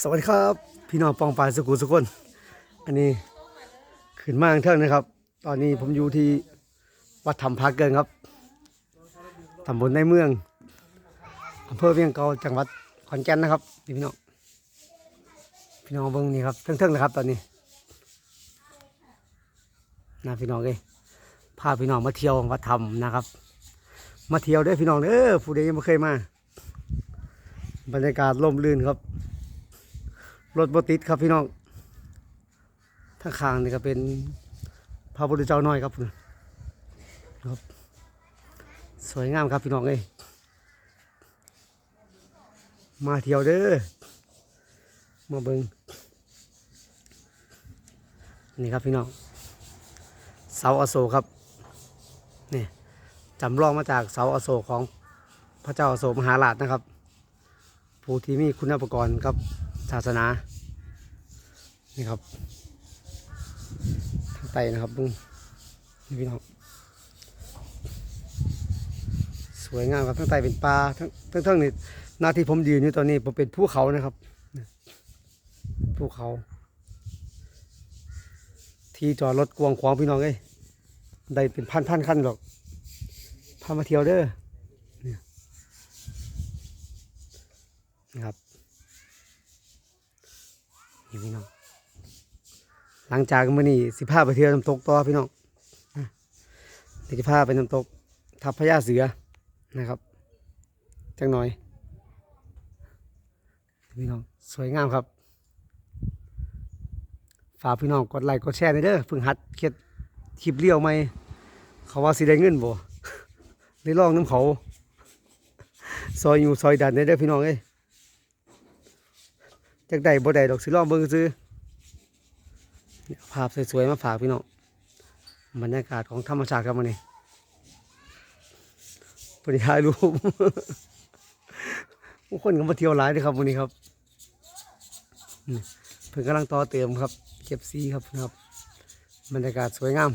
สวัสดีครับ พี่น้องปองปายสกุลสกคนอันนี้ขึ้นมาทางเทิงนะครับ ตอนนี้ผมอยู่ที่วัดธรรมพาเกินครับตำบลในเมืองอำเภอเวียงเก่าจังหวัดขอนแก่นนะครับนี่พี่น้องพี่น้องเบิ่งนี่ครับเทิงๆนะครับ ตอนนี้นะพี่น้องเอ้ยพาพี่น้องมาเที่ยววัดธรรมนะครับ มาเที่ยวด้อพี่น้องเด้อผู้ใดยังไม่เคยมา บรรยากาศร่มรื่นครับ รถบติดครับพี่น้องทางข้างนี่ก็เป็นพระพุทธเจ้าน้อยครับครับ สวยงามครับพี่น้องเอ้ยมาเที่ยวเด้อมาเบิงนี่ครับพี่น้องเสาอโศกครับนี่จำลองมาจากเสาอโศกของพระเจ้าอโศกมหาราชนะครับ ผู้ที่มีคุณอุปกรณ์ครับ ศาสนา นี่ครับทางใต้นะครับเบึงนี่พี่น้องสวยงามครับทางใต้เป็นป่าทั้งทั้งทั้งนี่หน้าที่ผมยืนอยู่ตอนนี้ผมเป็นภูเขานะครับภูเขา ที่จอดรถกวางขวางพี่น้องเอ้ยได้เป็นพันพันๆคันหรอกพามาเที่ยวเด้อนะครับ นี่พี่น้อง หลังจากมื้อนี้สิพาไปเที่ยวน้ำตกต่อพี่น้องนะเดี๋ยวจะพาไปน้ำตกทับพญาเสือนะครับจังหน่อยพี่น้องสวยงามครับฝากพี่น้องกดไลค์กดแชร์หน่อยเด้อเพิ่งหัดเขียดคลิปเลี้ยวไหมเขาว่าสิได้เงินบ่ได้ลองน้ำเขาซอยอยู่ซอยดันได้เด้อพี่น้องเอ้ย จากใดบ่ได้ดอกสิลองเบิ่งซื้อภาพสวยๆมาฝากพี่น้องบรรยากาศของธรรมชาติครับวันนี้ปริถ่ายรูปผู้คนก็มาเที่ยวหลายเลยครับวันนี้ครับเพิ่งกำลังต่อเติมครับ เก็บซีครับนะครับ บรรยากาศสวยงาม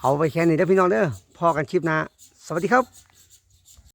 เอาไปแค่นี้เด้อพี่น้องเด้อพอกันคลิปหน้าสวัสดีครับ